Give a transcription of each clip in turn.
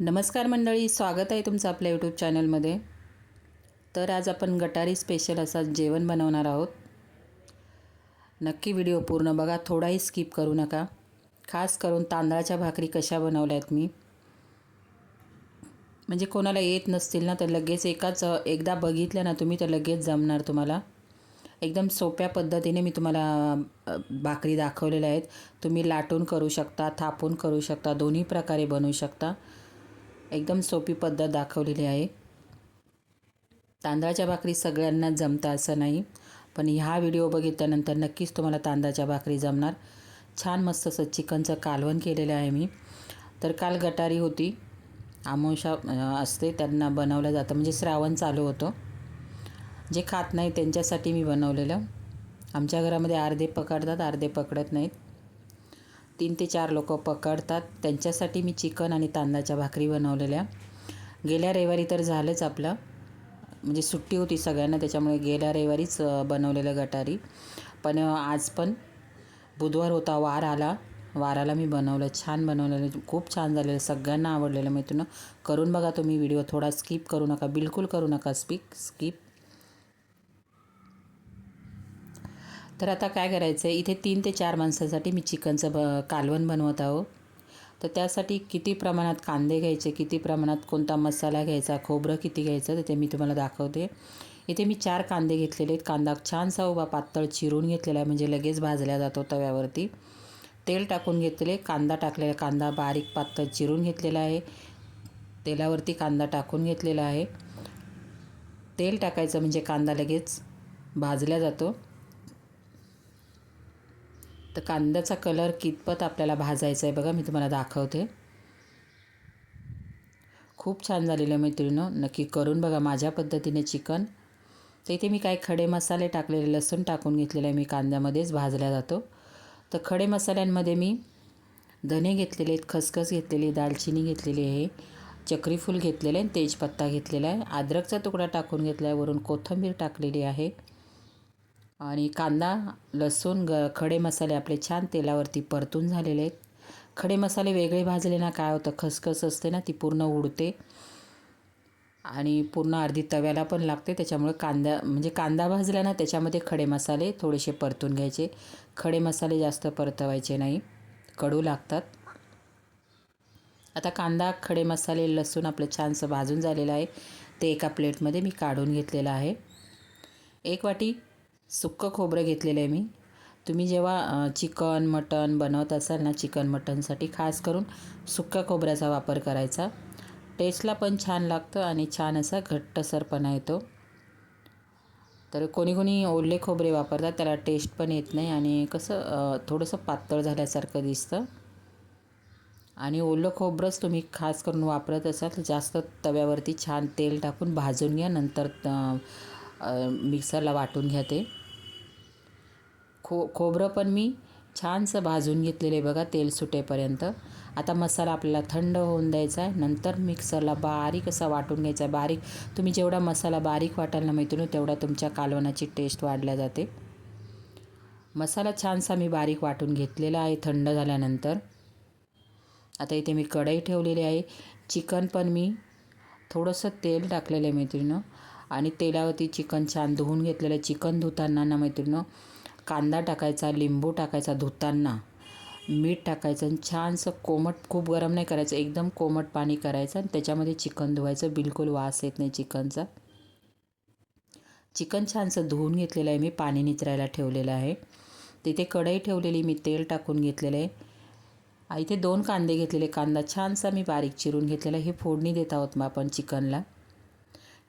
नमस्कार मंडळी स्वागत आहे तुमचं आपल्या यूट्यूब चॅनलमध्ये तर आज आपण गटारी स्पेशल असा जेवण बनवणार आहोत. नक्की व्हिडिओ पूर्ण बघा थोडाही स्किप करू नका. खास करून तांदळाच्या भाकरी कशा बनवल्या आहेत मी. म्हणजे कोणाला येत नसतील ना तर लगेच एकाच एकदा बघितलं ना तुम्ही तर लगेच जमणार तुम्हाला. एकदम सोप्या पद्धतीने मी तुम्हाला भाकरी दाखवलेल्या आहेत. तुम्ही लाटून करू शकता थापून करू शकता दोन्ही प्रकारे बनवू शकता. एकदम सोपी पद्धत दाखवलेली आहे. तांदळाच्या भाकरी सगळ्यांना जमतं असं नाही पण ह्या व्हिडिओ बघितल्यानंतर नक्कीच तुम्हाला तांदळाच्या भाकरी जमणार. छान मस्त असं चिकनचं कालवण केलेलं आहे मी. तर काल गटारी होती. आमोशा असते त्यांना बनवलं जातं. म्हणजे श्रावण चालू होतं. जे खात नाही त्यांच्यासाठी मी बनवलेलं. आमच्या घरामध्ये अर्धे पकडतात अर्धे पकडत नाहीत. तीन ते चार लोक पकडतात. त्यांच्यासाठी मी चिकन आणि तांदळाच्या भाकरी बनवलेल्या. गेल्या रविवारी तर झालंच आपलं. म्हणजे सुट्टी होती सगळ्यांना त्याच्यामुळे गेल्या रविवारीच बनवलेलं गटारी. पण आज पण बुधवार होता वार आला. वाराला मी बनवलं छान बनवलेलं. खूप छान झालेलं. सगळ्यांना आवडलेलं मैत्रिणी करून बघा तुम्ही व्हिडिओ. थोडा स्किप करू नका. बिलकुल करू नका स्पीक. स्किप. तर आता काय करायचं आहे इथे तीन ते चार माणसासाठी मी चिकनचं ब कालवण बनवत आहो. तर त्यासाठी किती प्रमाणात कांदे घ्यायचे किती प्रमाणात कोणता मसाला घ्यायचा खोबरं किती घ्यायचं तर ते मी तुम्हाला दाखवते. इथे मी चार कांदे घेतलेले आहेत. कांदा छानसा उभा पातळ चिरून घेतलेला आहे म्हणजे लगेच भाजल्या जातो तव्यावरती. तेल टाकून घेतलेले कांदा टाकलेला कांदा बारीक पातळ चिरून घेतलेला आहे. तेलावरती कांदा टाकून घेतलेला आहे. तेल टाकायचं म्हणजे कांदा लगेच भाजला जातो. तर कांद्याचा कलर कितपत आपल्याला भाजायचा आहे बघा मी तुम्हाला दाखवते. खूप छान झालेलं आहे मैत्रिणीनं नक्की करून बघा माझ्या पद्धतीने चिकन. तर इथे मी काही खडे मसाले टाकलेले लसूण टाकून घेतलेले आहे मी कांद्यामध्येच भाजला जातो. तर खडे मसाल्यांमध्ये मी धने घेतलेले आहेत खसखस घेतलेली दालचिनी घेतलेली आहे चक्रीफूल घेतलेलं आहे तेजपत्ता घेतलेला आहे अद्रकचा तुकडा टाकून घेतला आहे वरून कोथिंबीर टाकलेली आहे. आणि कांदा लसूण ग खडे मसाले आपले छान तेलावरती परतून झालेले आहेत. खडे मसाले वेगळे भाजले ना काय होतं खसखस असते ना ती पूर्ण उडते. आणि पूर्ण अर्धी तव्याला पण लागते त्याच्यामुळे कांदा म्हणजे कांदा भाजला ना त्याच्यामध्ये खडे मसाले थोडेसे परतून घ्यायचे. खडे मसाले जास्त परतवायचे नाही कडू लागतात. आता कांदा खडे मसाले लसूण आपलं छानसं भाजून झालेलं आहे. ते एका प्लेटमध्ये मी काढून घेतलेलं आहे. एक वाटी सुक्कं खोबरं घेतलेलं आहे मी. तुम्ही जेव्हा चिकन मटन बनवत असाल ना चिकन मटनसाठी खास करून सुक्या खोबऱ्याचा वापर करायचा. टेस्टला पण छान लागतं आणि छान असा घट्टसरपणा येतो. तर कोणी कोणी ओले खोबरे वापरतात त्याला टेस्ट पण येत नाही आणि कसं थोडंसं पातळ झाल्यासारखं दिसतं. आणि ओलं खोबरंच तुम्ही खास करून वापरत असाल तर जास्त तव्यावरती छान तेल टाकून भाजून घ्या. नंतर मिक्सरला वाटून घ्या ते. खो खोबरं पण मी छानसं भाजून घेतलेलं आहे बघा तेल सुटेपर्यंत. आता मसाला आपल्याला थंड होऊन द्यायचा आहे. नंतर मिक्सरला बारीक असा वाटून घ्यायचा आहे. बारीक तुम्ही जेवढा मसाला बारीक वाटाल ना मैत्रिणी तेवढा तुमच्या कालवणाची टेस्ट वाढल्या जाते. मसाला छानसा मी बारीक वाटून घेतलेला आहे थंड झाल्यानंतर. आता इथे मी कढई ठेवलेली आहे. चिकन पण मी थोडंसं तेल टाकलेलं आहे मैत्रिणीनं आणि तेलावरती चिकन छान धुवून घेतलेलं आहे. चिकन धुताना ना मैत्रिणं कांदा टाकायचा लिंबू टाकायचा धुताना मीठ टाकायचं आणि छानसं कोमट खूप गरम नाही करायचं एकदम कोमट पाणी करायचं आणि त्याच्यामध्ये चिकन धुवायचं. बिलकुल वास येत नाही चिकनचा. चिकन छानसं धुवून घेतलेलं आहे मी पाणी निचरायला ठेवलेलं आहे. तिथे कढई ठेवलेली मी तेल टाकून घेतलेलं आहे. इथे दोन कांदे घेतलेले कांदा छानसा मी बारीक चिरून घेतलेला हे फोडणी देत आहोत मग आपण चिकनला.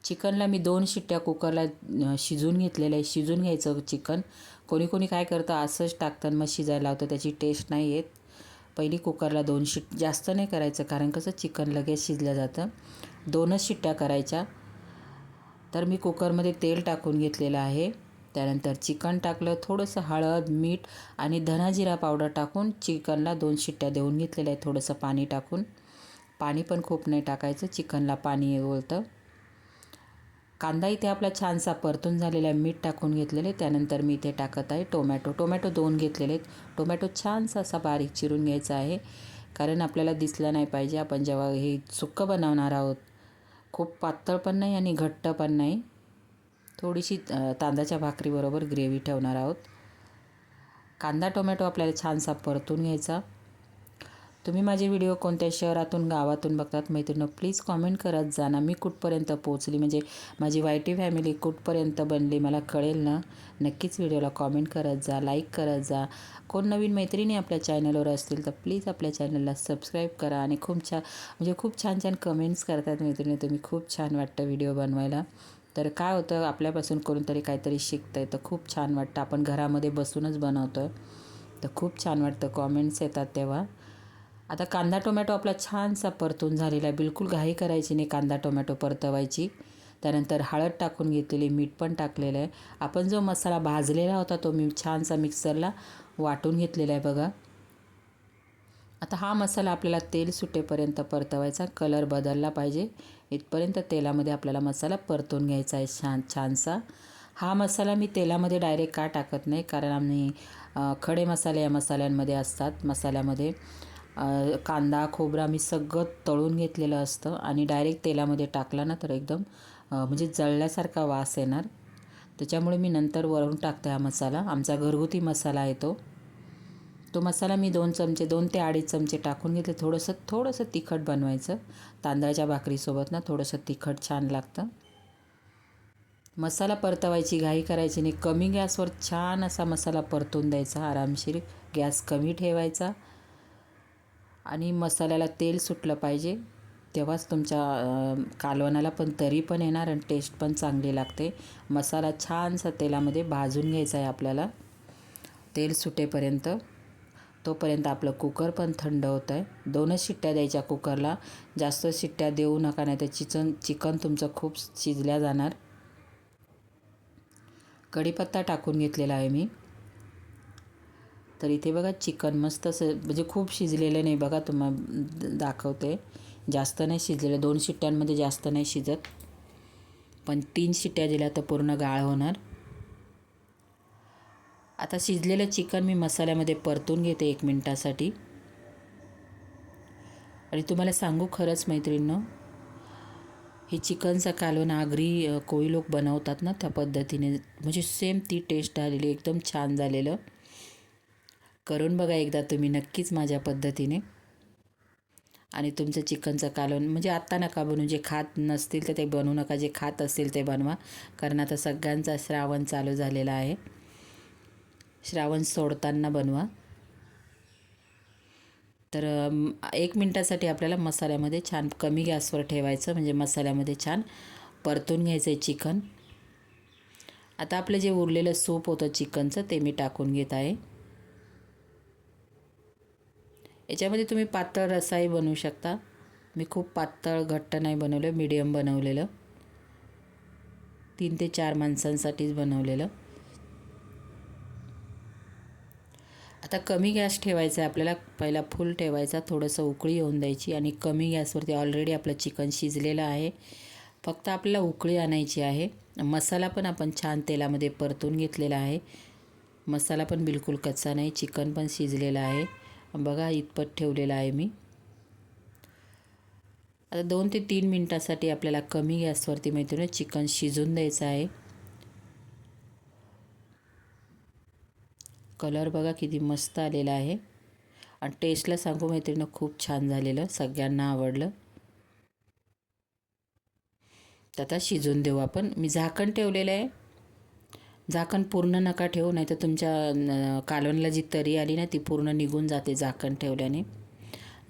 चिकनला मी दोन शिट्ट्या कुकरला शिजून घेतलेलं आहे. शिजून घ्यायचं चिकन. कोणी कोणी काय करतं असंच टाकतं मग शिजायला लावतं त्याची टेस्ट नाही येत. पहिली कुकरला दोन शिट जास्त नाही करायचं कारण कसं चिकन लगेच शिजलं जातं. दोनच शिट्ट्या करायच्या. तर मी कुकरमध्ये तेल टाकून घेतलेलं आहे. त्यानंतर चिकन टाकलं थोडंसं हळद मीठ आणि धनाजिरा पावडर टाकून चिकनला दोन शिट्ट्या देऊन घेतलेल्या आहे थोडंसं पाणी टाकून. पाणी पण खूप नाही टाकायचं. चिकनला पाणी बोलतं कांदा इथे आपला छानसा परतून झालेला आहे मीठ टाकून घेतलेले त्यानंतर मी इथे टाकत आहे टोमॅटो. टोमॅटो दोन घेतलेले आहेत. टोमॅटो छानसा असा बारीक चिरून घ्यायचा आहे कारण आपल्याला दिसलं नाही पाहिजे. आपण जेव्हा हे सुक्कं बनवणार आहोत खूप पातळ पण नाही आणि घट्ट पण नाही. थोडीशी तांदळाच्या भाकरीबरोबर ग्रेव्ही ठेवणार आहोत. कांदा टोमॅटो आपल्याला छानसा परतून घ्यायचा. तुम्ही माझे व्हिडिओ कोणत्या शहरातून गावातून बघतात मैत्रिणी प्लीज कॉमेंट करत जा ना. मी कुठपर्यंत पोहोचली? म्हणजे माझी वायटी फॅमिली कुठपर्यंत बनली? मला कळेल ना? नक्कीच व्हिडिओला कॉमेंट करत जा लाईक करत जा. कोण नवीन मैत्रिणी आपल्या चॅनलवर असतील तर प्लीज आपल्या चॅनलला सबस्क्राईब करा आणि खूप छान म्हणजे खूप छान छान कमेंट्स करतात मैत्रिणी तुम्ही. खूप छान वाटतं व्हिडिओ बनवायला. तर काय होतं? आपल्यापासून कोणतरी काहीतरी शिकतं आहे तर खूप छान वाटतं. आपण घरामध्ये बसूनच बनवतो आहे तर खूप छान वाटतं. कॉमेंट्स येतात तेव्हा. आता कांदा टोमॅटो आपला छानसा परतून झालेला आहे. बिलकुल घाई करायची नाही कांदा टोमॅटो परतवायची. त्यानंतर हळद टाकून घेतलेली मीठ पण टाकलेलं आहे. आपण जो मसाला भाजलेला होता तो मी छानसा मिक्सरला वाटून घेतलेला आहे बघा. आता हा मसाला आपल्याला तेल सुटेपर्यंत परतवायचा. कलर बदलला पाहिजे. इथपर्यंत तेलामध्ये आपल्याला मसाला परतून घ्यायचा आहे छान छानसा. हा मसाला मी तेलामध्ये डायरेक्ट का टाकत नाही? कारण आम्ही खडे मसाले या मसाल्यांमध्ये असतात. मसाल्यामध्ये कांदा खोबरा मी सगळं तळून घेतलेलं असतं आणि डायरेक्ट तेलामध्ये टाकला ना तर एकदम म्हणजे जळल्यासारखा वास येणार. त्याच्यामुळे मी नंतर वरून टाकते हा मसाला. आमचा घरगुती मसाला आहे तो. तो मसाला मी दोन चमचे दोन ते अडीच चमचे टाकून घेतले. थोडंसं थोडंसं तिखट बनवायचं. तांदळाच्या भाकरीसोबत ना थोडंसं तिखट छान लागतं. मसाला परतवायची घाई करायची नाही. कमी गॅसवर छान असा मसाला परतून द्यायचा. आरामशीर गॅस कमी ठेवायचा. आणि मसाल्याला तेल सुटलं पाहिजे. तेव्हाच तुमच्या कालवणाला पण तरी पण येणार आणि टेस्ट पण चांगली लागते. मसाला छानसा तेलामध्ये भाजून घ्यायचा आहे आपल्याला. तेल सुटेपर्यंत. तोपर्यंत आपलं कुकर पण थंड होतं आहे दोनच शिट्ट्या द्यायच्या कुकरला. जास्त शिट्ट्या देऊ नका नाही तर चिकन चिकन तुमचं खूप शिजल्या जाणार. कढीपत्ता टाकून घेतलेला आहे मी. तर इथे बघा चिकन मस्त असं म्हणजे खूप शिजलेलं नाही बघा तुम्हाला दाखवते. जास्त नाही शिजलेलं दोन शिट्ट्यांमध्ये जास्त नाही शिजत. पण तीन शिट्ट्या दिल्या तर पूर्ण गाळ होणार. आता शिजलेलं चिकन मी मसाल्यामध्ये परतून घेते एक मिनटासाठी. आणि तुम्हाला सांगू खरंच मैत्रिणींनो हे चिकनचा कालवण आगरी कोळी लोक बनवतात ना त्या पद्धतीने म्हणजे सेम ती टेस्ट आलेली एकदम छान झालेलं. करून बघा एकदा तुम्ही नक्कीच माझ्या पद्धतीने. आणि तुमचं चिकनचं कालवण म्हणजे आत्ता नका बनवू जे खात नसतील तर ते बनवू नका जे खात असतील ते बनवा. कारण आता सगळ्यांचा श्रावण चालू झालेला आहे. श्रावण सोडताना बनवा. तर एक मिनटासाठी आपल्याला मसाल्यामध्ये छान कमी गॅसवर ठेवायचं म्हणजे मसाल्यामध्ये छान परतून घ्यायचं आहे चिकन. आता आपलं जे उरलेलं सूप होतं चिकनचं ते मी टाकून घेत आहे. याच्यामध्ये तुम्ही पातळ रसाही बनवू शकता. मी खूप पातळ घट्ट नाही बनवलं मीडियम बनवलेलं. तीन ते चार माणसांसाठीच बनवलेलं. आता कमी गॅस ठेवायचा आहे आपल्याला. पहिला फुल ठेवायचा थोडंसं उकळी येऊन द्यायची आणि कमी गॅसवरती ऑलरेडी आपलं चिकन शिजलेलं आहे. फक्त आपल्याला उकळी आणायची आहे. मसाला पण आपण छान तेलामध्ये परतून घेतलेला आहे. मसाला पण बिलकुल कच्चा नाही चिकन पण शिजलेलं आहे. बघा इतपत ठेवलेलं आहे मी. आता दोन ते तीन मिनटासाठी आपल्याला कमी गॅसवरती मैत्रिणी चिकन शिजून द्यायचं आहे. कलर बघा किती मस्त आलेला आहे. आणि टेस्टला सांगू मैत्रिणीनं खूप छान झालेलं. सगळ्यांना आवडलं. तर आता शिजून देऊ आपण. मी झाकण ठेवलेलं आहे. झाकण पूर्ण नका ठेवू नाही तर तुमच्या न- कालवणला जी तरी आली ना ती पूर्ण निघून जाते झाकण ठेवल्याने.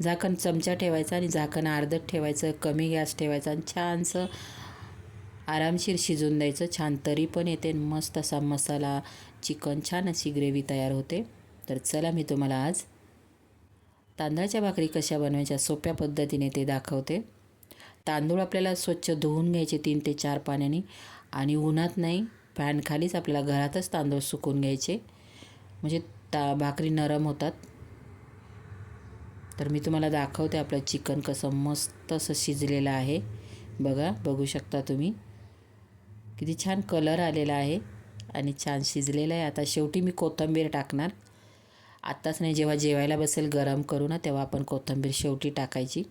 झाकण चमचा ठेवायचा आणि झाकण अर्धत ठेवायचं कमी गॅस ठेवायचा आणि छानसं आरामशीर शिजून द्यायचं. छान तरी पण येते मस्त असा मसाला चिकन छान अशी ग्रेव्ही तयार होते. तर चला मी तुम्हाला आज तांदळाच्या भाकरी कशा बनवायच्या सोप्या पद्धतीने ते दाखवते. तांदूळ आपल्याला स्वच्छ धुवून घ्यायचे तीन ते चार पाण्याने. आणि उन्हात नाही फॅनखालीच आपल्याला घरातच तांदूळ सुकून घ्यायचे. म्हणजे ता भाकरी नरम होतात. तर मी तुम्हाला दाखवते आपलं चिकन कसं मस्त असं शिजलेलं आहे. बघा बघू शकता तुम्ही. किती छान कलर आलेला आहे आणि छान शिजलेलं आहे. आता शेवटी मी कोथिंबीर टाकणार. आत्ताच नाही जेव्हा जेवायला बसेल गरम करू ना तेव्हा आपण कोथिंबीर शेवटी टाकायची.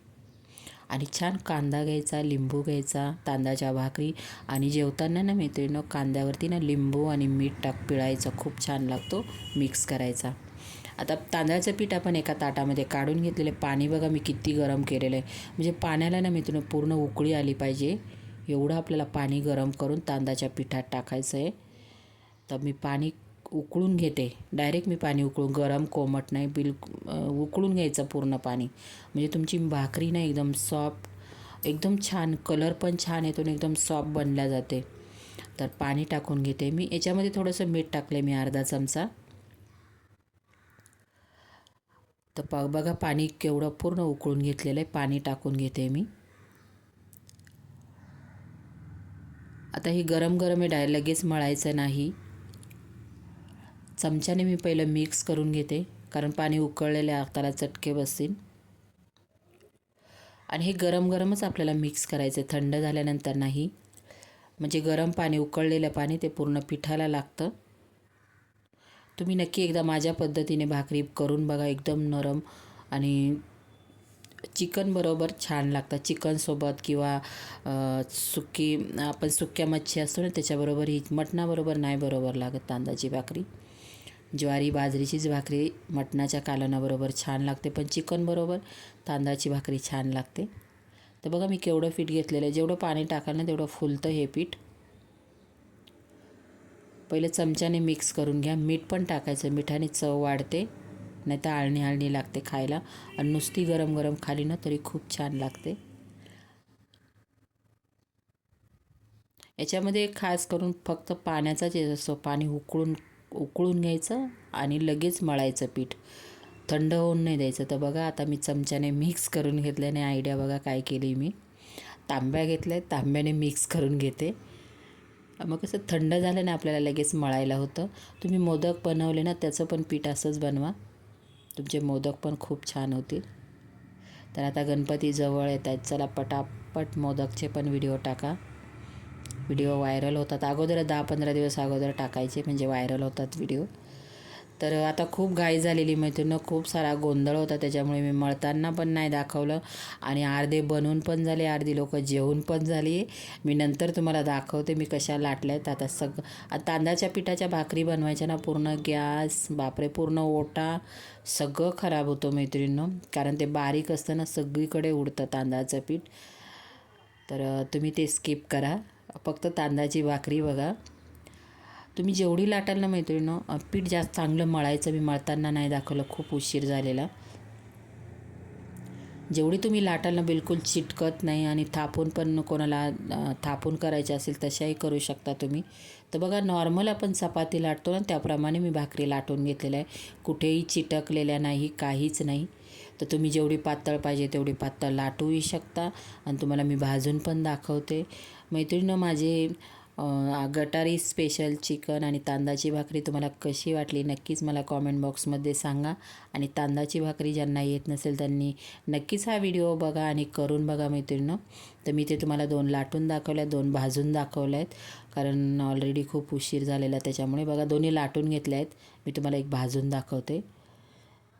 आणि छान कांदा घ्यायचा लिंबू घ्यायचा तांदळाच्या भाकरी आणि जेवताना ना मैत्रिणीनं कांद्यावरती ना लिंबू आणि मीठ टाक पिळायचं. खूप छान लागतो मिक्स करायचा. आता तांदळाचं पीठ आपण एका ताटामध्ये काढून घेतलेलं आहे. पाणी बघा मी किती गरम केलेलं आहे. म्हणजे पाण्याला ना मित्रांनो पूर्ण उकळी आली पाहिजे. एवढं आपल्याला पाणी गरम करून तांदळाच्या पिठात टाकायचं आहे. तर मी पाणी उकळून घेते. डायरेक्ट मी पाणी उकळून गरम कोमट नाही बिल उकळून घ्यायचं पूर्ण पाणी. म्हणजे तुमची भाकरी ना एकदम सॉफ्ट एकदम छान कलर पण छान येतो आणि एकदम सॉफ्ट बनल्या जाते. तर पाणी टाकून घेते मी. याच्यामध्ये थोडंसं मीठ टाकले मी अर्धा चमचा. तर प बघा पाणी केवढं पूर्ण उकळून घेतलेलं आहे. पाणी टाकून घेते मी. आता ही गरम गरम आहे डाय लगेच मळायचं नाही. चमच्याने मी पहिलं मिक्स करून घेते कारण पाणी उकळलेले हाताला चटके बसतील. आणि हे गरम गरमच आपल्याला मिक्स करायचं आहे थंड झाल्यानंतर नाही. म्हणजे गरम पाणी उकळलेलं पाणी ते पूर्ण पिठाला लागतं. तुम्ही नक्की एकदा माझ्या पद्धतीने भाकरी करून बघा एकदम नरम आणि चिकनबरोबर छान लागतात चिकनसोबत किंवा सुकी आपण सुक्या मच्छी असतो ना त्याच्याबरोबर ही मटणाबरोबर नाही बरोबर लागत तांदळाची भाकरी. ज्वारी बाजरीचीच भाकरी मटणाच्या कालनाबरोबर छान लागते पण चिकनबरोबर तांदळाची भाकरी छान लागते. तर बघा मी केवढं पीठ घेतलेलं आहे. जेवढं पाणी टाकाल ना तेवढं फुलतं हे पीठ. पहिले चमच्याने मिक्स करून घ्या. मीठ पण टाकायचं. मिठाने चव वाढते नाही तर आळणी आळणी लागते खायला. आणि नुसती गरम गरम खाली ना तरी खूप छान लागते. याच्यामध्ये खास करून फक्त पाण्याचाच येत असतो. पाणी उकळून उकळून घ्यायचं आणि लगेच मळायचं पीठ. थंड होऊन नाही द्यायचं. तर बघा आता मी चमच्याने मिक्स करून घेतल्याने आयडिया बघा काय केली मी. तांब्या घेतल्या तांब्याने मिक्स करून घेते. मग कसं थंड झालं ना आपल्याला लगेच मळायला होतं. तुम्ही मोदक बनवले ना त्याचं पण पीठ असंच बनवा. तुमचे मोदक पण खूप छान होतील. तर आता गणपती जवळ येत आहेत. चला पटापट मोदकचे पण व्हिडिओ टाका. व्हिडिओ व्हायरल होतात. अगोदर दहा पंधरा दिवस अगोदर टाकायचे म्हणजे व्हायरल होतात व्हिडिओ तर आता खूप घाई झालेली मैत्रिणीनं खूप सारा गोंधळ होता. त्याच्यामुळे मी मळताना पण नाही दाखवलं. आणि अर्धे बनवून पण झाले अर्धी लोकं जेवून पण झाली. मी नंतर तुम्हाला दाखवते मी कशा लाटल्यात. आता सग तांदळाच्या पिठाच्या भाकरी बनवायच्या ना पूर्ण गॅस बापरे पूर्ण ओटा सगळं खराब होतं मैत्रिणीनं. कारण ते बारीक असतं ना सगळीकडे उडतं तांदळाचं पीठ. तर तुम्ही ते स्किप करा. फक्त तांदळाची भाकरी बघा. तुम्ही जेवढी लाटाल ना मैत्रिणीनो पीठ जास्त चांगलं मळायचं मी मळताना नाही दाखवलं खूप उशीर झालेला. जेवढी तुम्ही लाटाल ना बिलकुल चिटकत नाही आणि थापून पण कोणाला थापून करायचे असेल तशाही करू शकता तुम्ही. तर बघा नॉर्मल आपण चपाती लाटतो ना त्याप्रमाणे मी भाकरी लाटून घेतलेलं आहे. कुठेही चिटकलेल्या नाही काहीच नाही. तर तुम्ही जेवढी पातळ पाहिजे तेवढी पातळ लाटूही शकता आणि तुम्हाला मी भाजून पण दाखवते. मैत्रिणीनं माझे गटारी स्पेशल चिकन आणि तांदळाची भाकरी तुम्हाला कशी वाटली नक्कीच मला कॉमेंट बॉक्समध्ये सांगा. आणि तांदळाची भाकरी ज्यांना येत नसेल त्यांनी नक्कीच हा व्हिडिओ बघा आणि करून बघा मैत्रिणीनं. तर मी ते तुम्हाला दोन लाटून दाखवल्या दोन भाजून दाखवल्या आहेत कारण ऑलरेडी खूप उशीर झालेला त्याच्यामुळे बघा दोन्ही लाटून घेतल्या आहेत मी तुम्हाला एक भाजून दाखवते.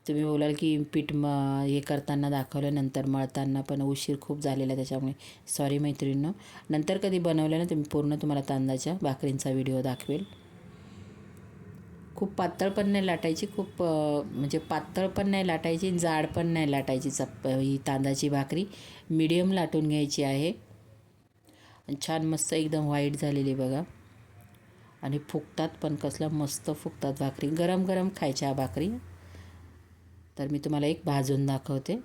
तुम्ही बोलाल की पीठ म हे करताना दाखवलं नंतर मळताना पण उशीर खूप झालेला त्याच्यामुळे. सॉरी मैत्रिणींनो. नंतर कधी बनवलं ना तुम्ही पूर्ण तुम्हाला तांदळाच्या भाकरींचा व्हिडिओ दाखवेल. खूप पातळ पण नाही लाटायची खूप म्हणजे पातळ पण नाही लाटायची जाड पण नाही लाटायची चप ही तांदळाची भाकरी. मिडियम लाटून घ्यायची आहे. छान मस्त एकदम व्हाईट झालेली बघा. आणि फुगतात पण कसलं मस्त फुगतात भाकरी. गरम गरम खायच्या भाकरी. तर मी तुम्हाला एक भाजून दाखवते.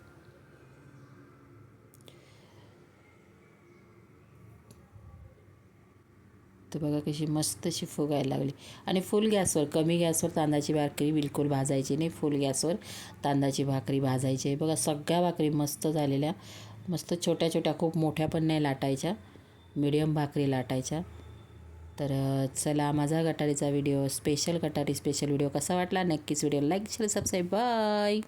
तर बघा कशी मस्त अशी फुगायला लागली. आणि फुल गॅसवर कमी गॅसवर तांदळाची भाकरी बिलकुल भाजायची नाही. फुल गॅसवर तांदळाची भाकरी भाजायची आहे. बघा सगळ्या भाकरी मस्त झालेल्या मस्त छोट्या छोट्या खूप मोठ्या पण नाही लाटायच्या मिडियम भाकरी लाटायच्या. तर चला माझा गटारीचा video special Gatari special video कसा वाटला नक्कीच video like share subscribe. Bye!